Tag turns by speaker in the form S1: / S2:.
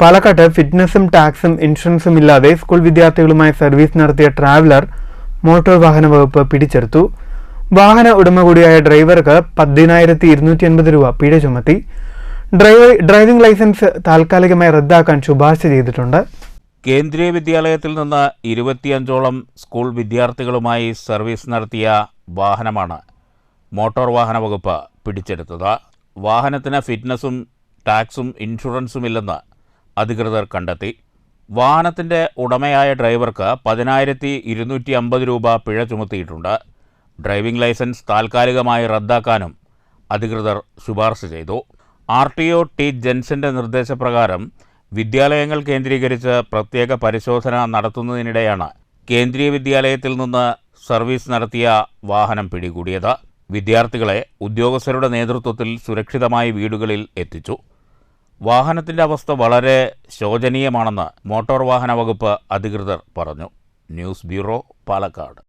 S1: പാലക്കാട്ട് ഫിറ്റ്നസും ടാക്സും ഇൻഷുറൻസും ഇല്ലാതെ സ്കൂൾ വിദ്യാർത്ഥികളുമായി സർവീസ് നടത്തിയ ട്രാവലർ മോട്ടോർ വാഹന വകുപ്പ് പിടിച്ചെടുത്തു. വാഹന ഉടമ കൂടിയായ ഡ്രൈവർക്ക് പതിനായിരത്തി ഇരുന്നൂറ്റി അൻപത് രൂപ പിഴ ചുമത്തി. ഡ്രൈവർ ഡ്രൈവിംഗ് ലൈസൻസ് താൽക്കാലികമായി റദ്ദാക്കാൻ ശുപാർശ ചെയ്തിട്ടുണ്ട്.
S2: കേന്ദ്രീയ വിദ്യാലയത്തിൽ നിന്ന് ഇരുപത്തിയഞ്ചോളം സ്കൂൾ വിദ്യാർത്ഥികളുമായി സർവീസ് നടത്തിയ വാഹനമാണ് മോട്ടോർ വാഹന വകുപ്പ് പിടിച്ചെടുത്തത്. വാഹനത്തിന് ഫിറ്റ്നസും ടാക്സും ഇൻഷുറൻസുമില്ലെന്ന് അധികൃതർ കണ്ടെത്തി. വാഹനത്തിന്റെ ഉടമയായ ഡ്രൈവർക്ക് പതിനായിരത്തി ഇരുന്നൂറ്റി അമ്പത് രൂപ പിഴ ചുമത്തിയിട്ടുണ്ട്. ഡ്രൈവിംഗ് ലൈസൻസ് താൽക്കാലികമായി റദ്ദാക്കാനും അധികൃതർ ശുപാർശ ചെയ്തു. ആർ ടി ഒ ടി ജെൻസിന്റെ നിർദ്ദേശപ്രകാരം വിദ്യാലയങ്ങൾ കേന്ദ്രീകരിച്ച് പ്രത്യേക പരിശോധന നടത്തുന്നതിനിടെയാണ് കേന്ദ്രീയ വിദ്യാലയത്തിൽ നിന്ന് സർവീസ് നടത്തിയ വാഹനം പിടികൂടിയത്. വിദ്യാർത്ഥികളെ ഉദ്യോഗസ്ഥരുടെ നേതൃത്വത്തിൽ സുരക്ഷിതമായി വീടുകളിൽ എത്തിച്ചു. വാഹനത്തിന്റെ അവസ്ഥ വളരെ ശോചനീയമാണെന്ന് മോട്ടോർ വാഹന വകുപ്പ് അധികൃതർ പറഞ്ഞു. News bureau Palakkad.